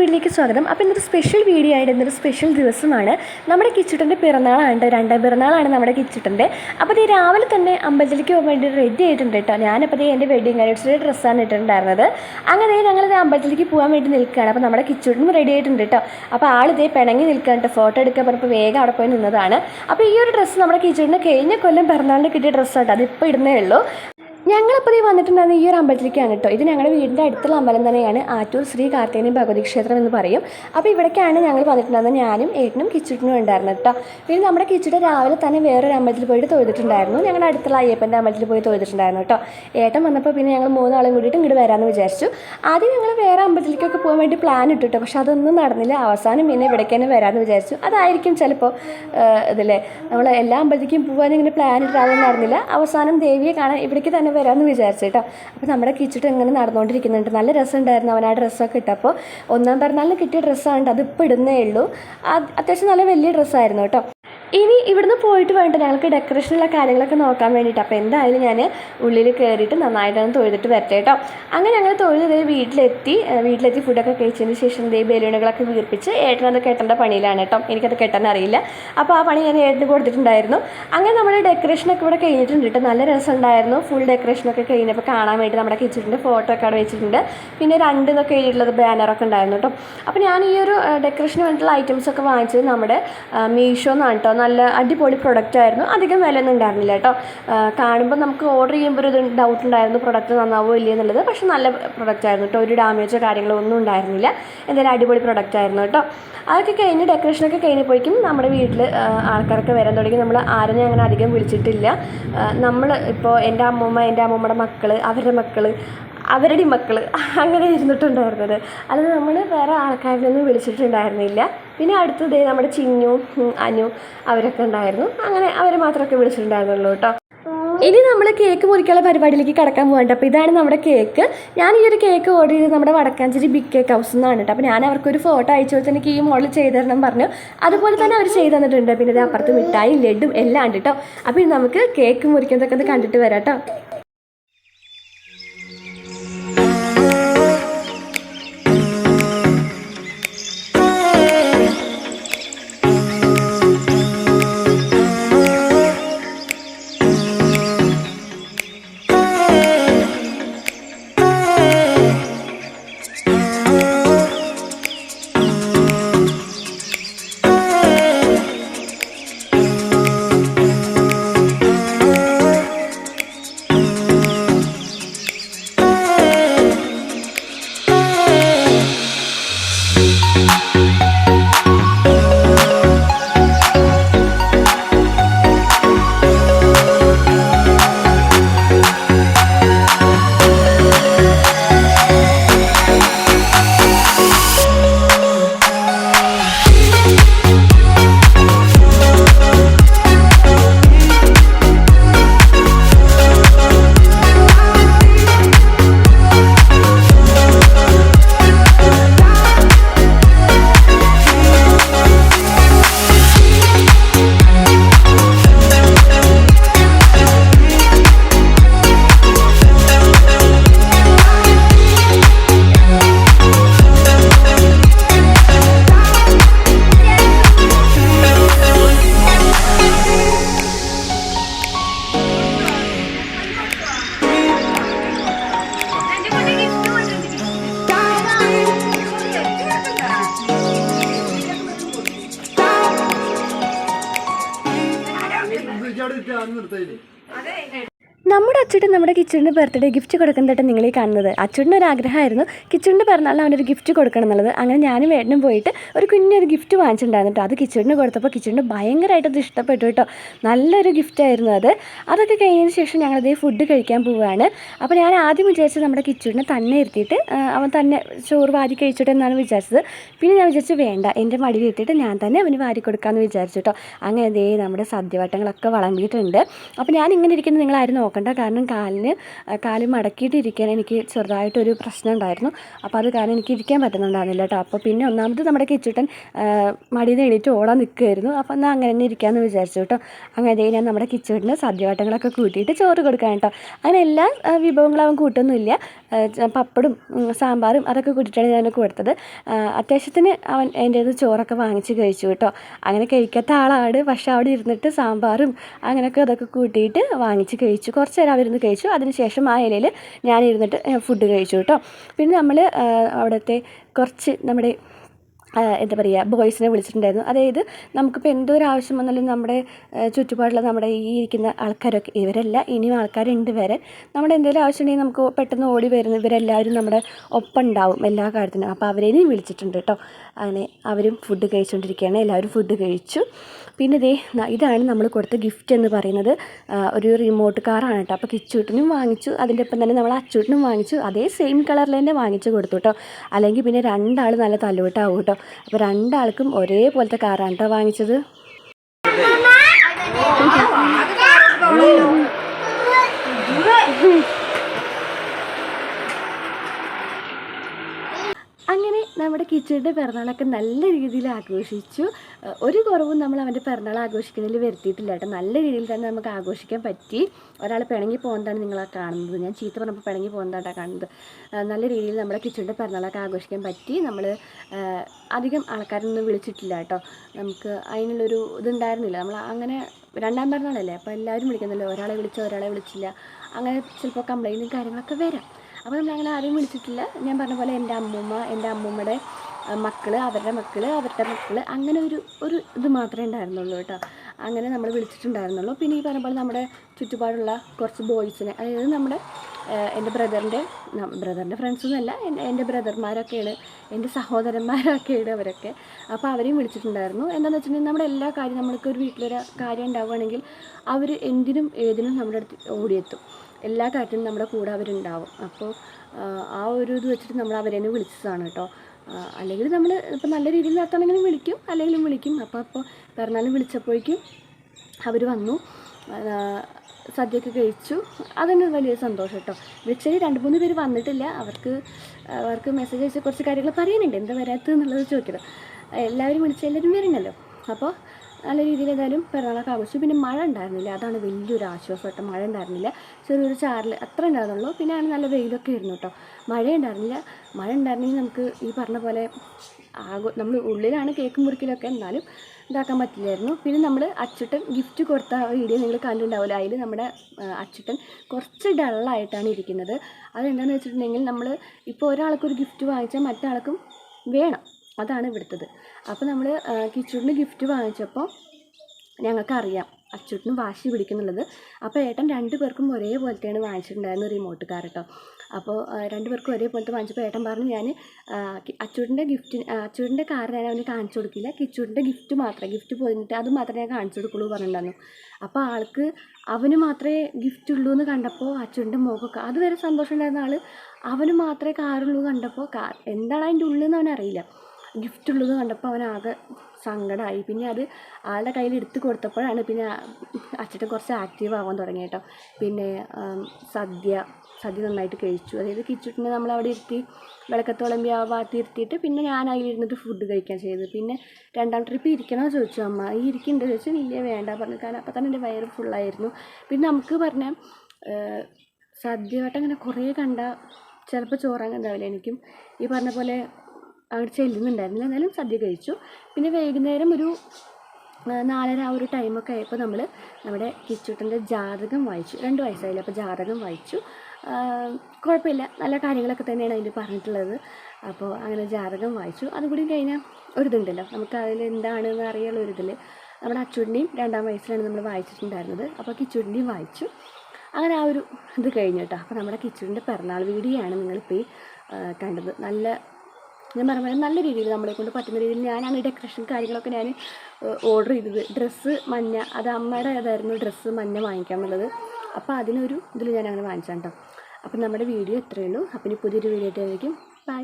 വീട്ടിലേക്ക് സ്വാഗതം. അപ്പോൾ ഇന്നൊരു സ്പെഷ്യൽ വീഡിയോ ആയിട്ട് ഇന്നൊരു സ്പെഷ്യൽ ദിവസമാണ്. നമ്മുടെ കിച്ചുട്ടന്റെ പിറന്നാളാണ് രണ്ടാം പിറന്നാളാണ് നമ്മുടെ കിച്ചുട്ടന്റെ. അപ്പോൾ ഇത് രാവിലെ തന്നെ അമ്പലത്തിലേക്ക് പോകാൻ വേണ്ടി റെഡി ആയിട്ടുണ്ട് കേട്ടോ. ഞാനപ്പോൾ എന്റെ വെഡിങ് ആനിവേഴ്സറി ഡ്രസ്സാണ് ഇട്ടിട്ടുണ്ടായിരുന്നത്. അങ്ങനെ ഞങ്ങൾ ഇത് അമ്പലത്തിലേക്ക് പോകാൻ വേണ്ടി നിൽക്കുകയാണ്. അപ്പോൾ നമ്മുടെ കിച്ചുട്ടനും റെഡി ആയിട്ടുണ്ട് കേട്ടോ. അപ്പോൾ ആളിതേ പിണങ്ങി നിൽക്കാൻ കേട്ടോ. ഫോട്ടോ എടുക്കാൻ പറഞ്ഞപ്പോൾ വേഗം അവിടെ പോയി നിന്നതാണ്. അപ്പോൾ ഈ ഒരു ഡ്രസ്സ് നമ്മുടെ കിച്ചുട്ടിന് കഴിഞ്ഞ കൊല്ലം പിറന്നാളിന് കിട്ടിയ ഡ്രസ്സാട്ടോ അതിപ്പോൾ ഇടുന്നേ ഉള്ളൂ. ഞങ്ങളിപ്പോൾ ഈ വന്നിട്ടുണ്ടായിരുന്ന ഈ ഒരു അമ്പലത്തിലേക്കാണ് കേട്ടോ. ഇത് ഞങ്ങളുടെ വീടിന്റെ അടുത്തുള്ള അമ്പലം തന്നെയാണ്. ആറ്റൂർ ശ്രീ കാർത്തേനി ഭഗവതി ക്ഷേത്രം എന്ന് പറയും. അപ്പോൾ ഇവിടേക്കാണ് ഞങ്ങൾ വന്നിട്ടുണ്ടായിരുന്നത്. ഞാനും ഏട്ടനും കിച്ചുട്ടനും ഉണ്ടായിരുന്നു കേട്ടോ. പിന്നെ നമ്മുടെ കിച്ചുടെ രാവിലെ തന്നെ വേറൊരു അമ്പലത്തിൽ പോയിട്ട് തൊഴുതിട്ടുണ്ടായിരുന്നു. ഞങ്ങളുടെ അടുത്തുള്ള അയ്യപ്പന്റെ അമ്പലത്തിൽ പോയി തൊഴുതിട്ടുണ്ടായിരുന്നു കേട്ടോ. ഏട്ടൻ വന്നപ്പോൾ പിന്നെ ഞങ്ങൾ മൂന്നാളും കൂടിയിട്ട് ഇങ്ങോട്ട് വരാമെന്ന് വിചാരിച്ചു. ആദ്യം ഞങ്ങൾ വേറെ അമ്പലത്തിലേക്കൊക്കെ പോകാൻ വേണ്ടി പ്ലാൻ ഇട്ടു കേട്ടോ. പക്ഷെ അതൊന്നും നടന്നില്ല. അവസാനം പിന്നെ ഇവിടേക്ക് തന്നെ വരാമെന്ന് വിചാരിച്ചു. അതായിരിക്കും ചിലപ്പോൾ ഇതിലെ നമ്മൾ എല്ലാ അമ്പലത്തിലേക്കും പോകാൻ ഇങ്ങനെ പ്ലാൻ ഇട്ടാതെ നടന്നില്ല. അവസാനം ദേവിയെ കാണാൻ ഇവിടേക്ക് തന്നെ വരാമെന്ന് വിചാരിച്ചു കേട്ടോ. അപ്പോൾ നമ്മുടെ കിച്ചിട്ട് ഇങ്ങനെ നടന്നുകൊണ്ടിരിക്കുന്നുണ്ട്. നല്ല രസമുണ്ടായിരുന്നു അവൻ ആ ഡ്രസ്സൊക്കെ ഇട്ടപ്പോൾ ഒന്നാം പിറന്നാളിന് കിട്ടിയ ഡ്രസ്സാണ് അത് അതിപ്പോൾ ഇടുന്നേ ഉള്ളൂ. അത് അത്യാവശ്യം നല്ല വലിയ ഡ്രസ്സായിരുന്നു കേട്ടോ. ഇനി ഇവിടുന്ന് പോയിട്ട് വേണ്ട ഞങ്ങൾക്ക് ഡെക്കറേഷനുള്ള കാര്യങ്ങളൊക്കെ നോക്കാൻ വേണ്ടിയിട്ട്. അപ്പോൾ എന്തായാലും ഞാൻ ഉള്ളിൽ കയറിയിട്ട് നന്നായിട്ടൊന്ന് തൊഴുതിട്ട് വരട്ടെ കേട്ടോ അങ്ങനെ ഞങ്ങൾ തൊഴുത് വീട്ടിലെത്തി വീട്ടിലെത്തി ഫുഡൊക്കെ കഴിച്ചതിന് ശേഷം ദേ ബലൂണുകളൊക്കെ വീർപ്പിച്ച് ഏട്ടനത് കെട്ടേണ്ട പണിയിലാണ് കേട്ടോ എനിക്കത് കെട്ടാൻ അറിയില്ല. അപ്പോൾ ആ പണി ഞാൻ ഏട്ടന് കൊടുത്തിട്ടുണ്ടായിരുന്നു. അങ്ങനെ നമ്മുടെ ഡെക്കറേഷനൊക്കെ ഇവിടെ കഴിഞ്ഞിട്ടുണ്ട് കേട്ടോ നല്ല രസമുണ്ടായിരുന്നു. ഫുൾ ഡെക്കറേഷനൊക്കെ കഴിഞ്ഞപ്പോൾ കാണാൻ വേണ്ടി നമ്മുടെ കിച്ചണിന്റെ ഫോട്ടോ ഒക്കെ അവിടെ വെച്ചിട്ടുണ്ട്. പിന്നെ രണ്ട് എന്നൊക്കെ എഴുതിയിട്ടുള്ളത് ബാനറൊക്കെ ഉണ്ടായിരുന്നു കേട്ടോ അപ്പോൾ ഞാൻ ഈ ഒരു ഡെക്കറേഷന് വേണ്ടിയിട്ടുള്ള ഐറ്റംസൊക്കെ വാങ്ങിച്ചത് നമ്മുടെ മീഷോ എന്നാണ് കേട്ടോ നല്ല അടിപൊളി പ്രൊഡക്റ്റ് ആയിരുന്നു. അധികം വില ഒന്നും ഉണ്ടായിരുന്നില്ല കേട്ടോ. കാണുമ്പോൾ നമുക്ക് ഓർഡർ ചെയ്യുമ്പോൾ ഒരു ഡൗട്ട് ഉണ്ടായിരുന്നു പ്രൊഡക്റ്റ് നന്നാവോ ഇല്ലേ എന്നുള്ളത്. പക്ഷെ നല്ല പ്രൊഡക്റ്റ് ആയിരുന്നു കേട്ടോ. ഒരു ഡാമേജോ കാര്യങ്ങളോ ഒന്നും ഉണ്ടായിരുന്നില്ല. എന്തായാലും അടിപൊളി പ്രൊഡക്റ്റ് ആയിരുന്നു കേട്ടോ. അതൊക്കെ കഴിഞ്ഞ് ഡെക്കറേഷനൊക്കെ കഴിഞ്ഞപ്പോഴേക്കും നമ്മുടെ വീട്ടിൽ ആൾക്കാരൊക്കെ വരാൻ തുടങ്ങി. നമ്മൾ ആരും അങ്ങനെ അധികം വിളിച്ചിട്ടില്ല. നമ്മൾ ഇപ്പോൾ എന്റെ അമ്മമ്മ എന്റെ അമ്മമ്മയുടെ മക്കൾ അവരുടെ മക്കൾ അവരുടെ മക്കൾ അങ്ങനെ ഇരുന്നിട്ടുണ്ടായിരുന്നത്. അല്ലാതെ നമ്മൾ വേറെ ആൾക്കാരിലൊന്നും വിളിച്ചിട്ടുണ്ടായിരുന്നില്ല. പിന്നെ അടുത്തത് നമ്മുടെ ചിന്നു അനു അവരൊക്കെ ഉണ്ടായിരുന്നു. അങ്ങനെ അവർ മാത്രമൊക്കെ വിളിച്ചിട്ടുണ്ടായിരുന്നുള്ളൂ കേട്ടോ. ഇനി നമ്മൾ കേക്ക് മുറിക്കാനുള്ള പരിപാടിയിലേക്ക് കടക്കാൻ പോകണ്ട അപ്പോൾ ഇതാണ് നമ്മുടെ കേക്ക്. ഞാൻ ഈ ഒരു കേക്ക് ഓർഡർ ചെയ്തത് നമ്മുടെ വടക്കാഞ്ചേരി ബിഗ് കേക്ക് ഹൗസ് എന്നാണ് കേട്ടോ. അപ്പോൾ ഞാൻ അവർക്കൊരു ഫോട്ടോ അയച്ചു കൊടുത്ത് എനിക്ക് ഈ മോഡൽ ചെയ്തു തരണം പറഞ്ഞു. അതുപോലെ തന്നെ അവർ ചെയ്തു തന്നിട്ടുണ്ട്. പിന്നെ ഇത് അപ്പുറത്ത് മിഠായി ലഡും എല്ലാം ഉണ്ട് കേട്ടോ. അപ്പോൾ ഇനി നമുക്ക് കേക്ക് മുറിക്കുന്നതൊക്കെ കണ്ടിട്ട് വരാം കേട്ടോ. അവിടെ നിർത്തയില്ലേ? നമ്മുടെ അച്ഛൻ നമ്മുടെ കിച്ചണിന്റെ ബർത്ത്ഡേ ഗിഫ്റ്റ് കൊടുക്കുന്നതായിട്ട് നിങ്ങൾ ഈ കാണുന്നത്. അച്ഛന്റെ ഒരു ആഗ്രഹമായിരുന്നു. കിച്ചണിന്റെ പിറന്നാളിന് അവനൊരു ഗിഫ്റ്റ് കൊടുക്കണം എന്നുള്ളത്. അങ്ങനെ ഞാനും വേണ്ടും പോയിട്ട് ഒരു കുഞ്ഞൊരു ഗിഫ്റ്റ് വാങ്ങിച്ചിട്ടുണ്ടായിരുന്നു അത് കിച്ചണിന് കൊടുത്തപ്പോൾ കിച്ചണിന് ഭയങ്കരമായിട്ട് അത് ഇഷ്ടപ്പെട്ടു കേട്ടോ. നല്ലൊരു ഗിഫ്റ്റ് ആയിരുന്നു അത്. അതൊക്കെ കഴിഞ്ഞതിന് ശേഷം ഞങ്ങളതേ ഫുഡ് കഴിക്കാൻ പോവുകയാണ്. അപ്പോൾ ഞാൻ ആദ്യം വിചാരിച്ചത് നമ്മുടെ കിച്ചണിനെ തന്നെ ഇരുത്തിയിട്ട് അവൻ തന്നെ ചോറ് വാരി കഴിച്ചോട്ടെ എന്നാണ് വിചാരിച്ചത്. പിന്നെ ഞാൻ വിചാരിച്ചു വേണ്ട എന്റെ മടിയിൽ ഇരുത്തിയിട്ട് ഞാൻ തന്നെ അവന് വാരി കൊടുക്കാമെന്ന് വിചാരിച്ചു കേട്ടോ. അങ്ങനെ ദേ നമ്മുടെ സദ്യവട്ടങ്ങളൊക്കെ വളമ്പിയിട്ടുണ്ട്. അപ്പോൾ ഞാൻ ഇങ്ങനെ ഇരിക്കുന്നത് നോക്കണം നോക്കണ്ട. കാരണം കാലിന് കാലിൽ കാൽ മടക്കിയിട്ട് ഇരിക്കാൻ എനിക്ക് ചെറുതായിട്ടൊരു പ്രശ്നം ഉണ്ടായിരുന്നു അപ്പോൾ അത് കാരണം എനിക്ക് ഇരിക്കാൻ പറ്റുന്നുണ്ടായിരുന്നില്ല കേട്ടോ അപ്പോൾ പിന്നെ ഒന്നാമത് നമ്മുടെ കിച്ചുട്ടൻ മടിയിൽ എണീറ്റ് ഓടാൻ നിൽക്കുമായിരുന്നു അപ്പോൾ എന്നാൽ അങ്ങനെ തന്നെ ഇരിക്കാമെന്ന് വിചാരിച്ചു കേട്ടോ അങ്ങനെ ഞാൻ നമ്മുടെ കിച്ചുട്ടിന് സദ്യവട്ടങ്ങളൊക്കെ കൂട്ടിയിട്ട് ചോറ് കൊടുക്കാൻ കേട്ടോ അങ്ങനെ എല്ലാ വിഭവങ്ങളും അവൻ കൂട്ടൊന്നുമില്ല. പപ്പടും സാമ്പാറും അതൊക്കെ കൂട്ടിയിട്ടാണ് ഞാൻ കൊടുത്തത്. അത്യാവശ്യത്തിന് അവൻ എന്റെ ചോറൊക്കെ വാങ്ങിച്ച് കഴിച്ചു കേട്ടോ അങ്ങനെ കഴിക്കാത്ത ആളാണ്. പക്ഷെ അവിടെ ഇരുന്നിട്ട് സാമ്പാറും അങ്ങനെയൊക്കെ അതൊക്കെ കൂട്ടിയിട്ട് വാങ്ങിച്ച് കഴിച്ചു. കുറച്ച് നേരം അവരിന്ന് കഴിച്ചു. അതിനുശേഷം ആ ഇലയിൽ ഞാൻ ഇരുന്നിട്ട് ഫുഡ് കഴിച്ചു കേട്ടോ. പിന്നെ നമ്മൾ അവിടുത്തെ കുറച്ച് നമ്മുടെ എന്താ പറയുക ബോയ്സിനെ വിളിച്ചിട്ടുണ്ടായിരുന്നു. അതായത് നമുക്കിപ്പോൾ എന്തോ ഒരു ആവശ്യം വന്നാലും നമ്മുടെ ചുറ്റുപാടുള്ള നമ്മുടെ ഈ ഇരിക്കുന്ന ആൾക്കാരൊക്കെ ഇവരല്ല ഇനിയും ആൾക്കാരുണ്ട് വരെ. നമ്മുടെ എന്തെങ്കിലും ആവശ്യമുണ്ടെങ്കിൽ നമുക്ക് പെട്ടെന്ന് ഓടി വരുന്ന ഇവരെല്ലാവരും നമ്മുടെ ഒപ്പം ഉണ്ടാവും എല്ലാ കാര്യത്തിനും. അപ്പോൾ അവരെയും വിളിച്ചിട്ടുണ്ട് കേട്ടോ. അങ്ങനെ അവരും ഫുഡ് കഴിച്ചുകൊണ്ടിരിക്കുകയാണ് എല്ലാവരും ഫുഡ് കഴിച്ചു. പിന്നെ ദേ ഇതാണ് നമ്മൾ കൊടുത്ത ഗിഫ്റ്റ് എന്ന് പറയുന്നത്. ഒരു റിമോട്ട് കാറാണ് കേട്ടോ. അപ്പോൾ കിച്ചൂട്ടിനും വാങ്ങിച്ചു. അതിന്റെ ഒപ്പം തന്നെ നമ്മൾ അച്ചൂട്ടിനും വാങ്ങിച്ചു. അതേ സെയിം കളറിൽ തന്നെ വാങ്ങിച്ചു കൊടുത്തു കേട്ടോ. അല്ലെങ്കിൽ പിന്നെ രണ്ടാൾ നല്ല തല്ലുവിട്ടാവും കേട്ടോ. അപ്പോൾ രണ്ടാൾക്കും ഒരേപോലത്തെ കാറാണ് കേട്ടോ വാങ്ങിച്ചത് അങ്ങനെ നമ്മുടെ കിച്ചുവിന്റെ പിറന്നാളൊക്കെ നല്ല രീതിയിൽ ആഘോഷിച്ചു. ഒരു കുറവും നമ്മൾ അവന്റെ പിറന്നാൾ ആഘോഷിക്കുന്നതിൽ വരുത്തിയിട്ടില്ല കേട്ടോ. നല്ല രീതിയിൽ തന്നെ നമുക്ക് ആഘോഷിക്കാൻ പറ്റി. ഒരാൾ പിണങ്ങി പോകുന്നതാണ് നിങ്ങളെ കാണുന്നത്. ഞാൻ ചീത്ത പറഞ്ഞപ്പോൾ പിണങ്ങി പോകുന്നതാണ് കാണുന്നത്. നല്ല രീതിയിൽ നമ്മുടെ കിച്ചുവിന്റെ പിറന്നാളൊക്കെ ആഘോഷിക്കാൻ പറ്റി. നമ്മൾ അധികം ആൾക്കാരൊന്നും വിളിച്ചിട്ടില്ല കേട്ടോ. നമുക്ക് അതിനുള്ളൊരു ഇതുണ്ടായിരുന്നില്ല. നമ്മൾ അങ്ങനെ രണ്ടാം പിറന്നാളല്ലേ? അപ്പോൾ എല്ലാവരും വിളിക്കുന്നല്ലോ ഒരാളെ വിളിച്ചോ ഒരാളെ വിളിച്ചില്ല. അങ്ങനെ ചിലപ്പോൾ കംപ്ലൈന്റും കാര്യങ്ങളൊക്കെ വരാം. അപ്പോൾ നമ്മൾ അങ്ങനെ ആരെയും വിളിച്ചിട്ടില്ല. ഞാൻ പറഞ്ഞ പോലെ എന്റെ അമ്മൂമ്മ എന്റെ അമ്മൂമ്മയുടെ മക്കൾ അവരുടെ മക്കൾ അവരുടെ മക്കൾ അങ്ങനെ ഒരു ഒരു ഇത് മാത്രമേ ഉണ്ടായിരുന്നുള്ളൂ കേട്ടോ. അങ്ങനെ നമ്മൾ വിളിച്ചിട്ടുണ്ടായിരുന്നുള്ളൂ. പിന്നെ ഈ പറഞ്ഞ പോലെ നമ്മുടെ ചുറ്റുപാടുള്ള കുറച്ച് ബോയ്സിനെ അതായത് നമ്മുടെ എന്റെ ബ്രദറിന്റെ ബ്രദറിന്റെ ഫ്രണ്ട്സൊന്നുമല്ല എന്റെ ബ്രദർമാരൊക്കെയാണ് എന്റെ സഹോദരന്മാരൊക്കെയാണ് അവരൊക്കെ. അപ്പോൾ അവരെയും വിളിച്ചിട്ടുണ്ടായിരുന്നു. എന്താണെന്ന് വെച്ചിട്ടുണ്ടെങ്കിൽ നമ്മുടെ എല്ലാ കാര്യം നമ്മൾക്ക് ഒരു വീട്ടിലൊരു കാര്യം ഉണ്ടാവുകയാണെങ്കിൽ അവർ എന്തിനും ഏതിനും നമ്മുടെ അടുത്ത് ഓടിയെത്തും. എല്ലാ കാര്യത്തിനും നമ്മുടെ കൂടെ അവരുണ്ടാവും. അപ്പോൾ ആ, ഒരു ഇത് വെച്ചിട്ട് നമ്മൾ അവരെ വിളിച്ചതാണ് കേട്ടോ. അല്ലെങ്കിൽ നമ്മൾ ഇപ്പോൾ നല്ല രീതിയിൽ നടത്തണമെങ്കിലും വിളിക്കും അല്ലെങ്കിലും വിളിക്കും. അപ്പോൾ അപ്പോൾ പിറന്നാളും വിളിച്ചപ്പോഴേക്കും അവർ വന്നു. സദ്യയൊക്കെ കഴിച്ചു. അതന്നെ വലിയ സന്തോഷം കേട്ടോ. വെച്ചാൽ രണ്ട് മൂന്ന് പേര് വന്നിട്ടില്ല. അവർക്ക് അവർക്ക് മെസ്സേജ് അയച്ച് കുറച്ച് കാര്യങ്ങൾ പറയാനുണ്ട് എന്താ വരാത്തത് എന്നുള്ളത് ചോദിക്കണം എല്ലാവരും വിളിച്ച് എല്ലാവരും വരണമല്ലോ അപ്പോൾ നല്ല രീതിയിൽ ഏതായാലും പിറന്നാളൊക്കെ ആഘോഷിച്ചു. പിന്നെ മഴ ഉണ്ടായിരുന്നില്ല. അതാണ് വലിയൊരു ആശ്വാസം കേട്ടോ. മഴ ഉണ്ടായിരുന്നില്ല. ചെറിയൊരു ചാറിൽ അത്ര ഉണ്ടായിരുന്നുള്ളൂ. പിന്നെ ആണ് നല്ല വെയിലൊക്കെ ആയിരുന്നു കേട്ടോ. മഴ ഉണ്ടായിരുന്നില്ല. മഴ ഉണ്ടായിരുന്നെങ്കിൽ നമുക്ക് ഈ പറഞ്ഞ പോലെ ആഘോ നമ്മൾ ഉള്ളിലാണ് കേക്ക് മുറിക്കലൊക്കെ എന്നാലും ഇതാക്കാൻ പറ്റില്ലായിരുന്നു. പിന്നെ നമ്മൾ അച്ചുട്ടൻ ഗിഫ്റ്റ് കൊടുത്ത വീഡിയോ നിങ്ങൾ കണ്ടിട്ടുണ്ടാവില്ല അതിൽ നമ്മുടെ അച്ചുട്ടൻ കുറച്ച് ഡള്ളായിട്ടാണ് ഇരിക്കുന്നത്. അതെന്താണെന്ന് വെച്ചിട്ടുണ്ടെങ്കിൽ നമ്മൾ ഇപ്പോൾ ഒരാൾക്കൊരു ഗിഫ്റ്റ് വാങ്ങിച്ചാൽ മറ്റാൾക്കും വേണം. അതാണ് ഇവിടുത്തത്. അപ്പോൾ നമ്മൾ കിച്ചൂട്ടിന് ഗിഫ്റ്റ് വാങ്ങിച്ചപ്പോൾ ഞങ്ങൾക്കറിയാം അച്ചൂട്ടിന് വാശി പിടിക്കുന്നുള്ളത്. അപ്പോൾ ഏട്ടൻ രണ്ട് പേർക്കും ഒരേപോലത്തെയാണ് വാങ്ങിച്ചിട്ടുണ്ടായിരുന്നത് റിമോട്ട് കാർ കേട്ടോ അപ്പോൾ രണ്ട് പേർക്കും ഒരേപോലത്തെ വാങ്ങിച്ചപ്പോൾ ഏട്ടൻ പറഞ്ഞു ഞാൻ അച്ചൂട്ടിന്റെ ഗിഫ്റ്റ് അച്ചൂട്ടിന്റെ കാർ ഞാൻ അവന് കാണിച്ചു കൊടുക്കില്ല. കിച്ചൂട്ടിന്റെ ഗിഫ്റ്റ് മാത്രമേ ഗിഫ്റ്റ് പോയിട്ട് അത് മാത്രമേ ഞാൻ കാണിച്ചു കൊടുക്കുള്ളൂ പറഞ്ഞിട്ടുണ്ടായിരുന്നു. അപ്പോൾ ആൾക്ക് അവന് മാത്രമേ ഗിഫ്റ്റ് ഉള്ളൂ എന്ന് കണ്ടപ്പോൾ അച്ചൂട്ടിന്റെ മുഖമൊക്കെ അതുവരെ സന്തോഷം ഉണ്ടായിരുന്ന ആൾ അവന് മാത്രമേ കാറുള്ളൂ കണ്ടപ്പോൾ കാർ എന്താണ് അതിന്റെ ഉള്ളിൽ എന്ന് അവനറിയില്ല. ഗിഫ്റ്റ് ഉള്ളത് കണ്ടപ്പോൾ അവനാകെ സങ്കടമായി. പിന്നെ അത് ആളുടെ കയ്യിൽ എടുത്ത് കൊടുത്തപ്പോഴാണ് പിന്നെ അച്ഛൻ കുറച്ച് ആക്റ്റീവ് ആവാൻ തുടങ്ങി കേട്ടോ. പിന്നെ സദ്യ സദ്യ നന്നായിട്ട് കഴിച്ചു. അതായത് കിച്ചുട്ടിനെ നമ്മൾ അവിടെ ഇരുത്തി വിളക്കത്തോളം ആ ഭാഗത്ത് ഇരുത്തിയിട്ട് പിന്നെ ഞാൻ അതിലിരുന്നിട്ട് ഫുഡ് കഴിക്കാൻ ചെയ്തത് പിന്നെ രണ്ടാം ട്രിപ്പ് ഇരിക്കണമെന്ന് ചോദിച്ചു. അമ്മ ഈ ഇരിക്കുന്നുണ്ട് ചോദിച്ചാൽ ഇല്ല വേണ്ട. പറഞ്ഞു കാരണം അപ്പോൾ തന്നെ എന്റെ വയറ് ഫുള്ളായിരുന്നു പിന്നെ നമുക്ക് പറഞ്ഞ സദ്യവട്ടം ഇങ്ങനെ കുറേ കണ്ട ചിലപ്പോൾ ചോറാൻ എനിക്കും. ഈ പറഞ്ഞ പോലെ അവിടെ ചെല്ലുന്നുണ്ടായിരുന്നില്ല. എന്നാലും സദ്യ കഴിച്ചു. പിന്നെ വൈകുന്നേരം ഒരു നാലര ആ ഒരു ടൈമൊക്കെ ആയപ്പോൾ നമ്മൾ നമ്മുടെ കിച്ചൂട്ടന്റെ ജാതകം വായിച്ചു. രണ്ട് വയസ്സായില്ല? അപ്പോൾ ജാതകം വായിച്ചു. കുഴപ്പമില്ല. നല്ല കാര്യങ്ങളൊക്കെ തന്നെയാണ് അതിൽ പറഞ്ഞിട്ടുള്ളത്. അപ്പോൾ അങ്ങനെ ജാതകം വായിച്ചു. അതും കൂടി കഴിഞ്ഞാൽ ഒരിതുണ്ടല്ലോ നമുക്ക് അതിൽ എന്താണെന്ന് അറിയാനുള്ള ഒരിതിൽ നമ്മുടെ അച്ചൂടിന്റെയും രണ്ടാം വയസ്സിലാണ് നമ്മൾ വായിച്ചിട്ടുണ്ടായിരുന്നത്. അപ്പോൾ കിച്ചൂടിന്റെയും വായിച്ചു. അങ്ങനെ ആ ഒരു ഇത് കഴിഞ്ഞു കേട്ടോ. അപ്പോൾ നമ്മുടെ കിച്ചൂടിന്റെ പിറന്നാൾ ആണ് നിങ്ങളിപ്പോൾ ഈ കണ്ടത്. നല്ല ഞാൻ പറഞ്ഞ നല്ല രീതിയിൽ നമ്മളെ കൊണ്ട് പറ്റുന്ന രീതിയിൽ ഞാനാണ് ഈ ഡെക്കറേഷൻ കാര്യങ്ങളൊക്കെ ഞാൻ ഓർഡർ ചെയ്തത്. ഡ്രസ്സ് മഞ്ഞ അത് അമ്മയുടെ ഏതായിരുന്നു ഡ്രസ്സ് മഞ്ഞ വാങ്ങിക്കാൻ ഉള്ളത് അപ്പോൾ അതിനൊരു ഇതിൽ ഞാൻ അങ്ങനെ വാങ്ങിച്ചാണ് കേട്ടോ അപ്പോൾ നമ്മുടെ വീഡിയോ ഇത്രയേ ഉള്ളൂ. അപ്പം ഇനി പുതിയൊരു വീഡിയോ ആയിട്ടായിരിക്കും ബൈ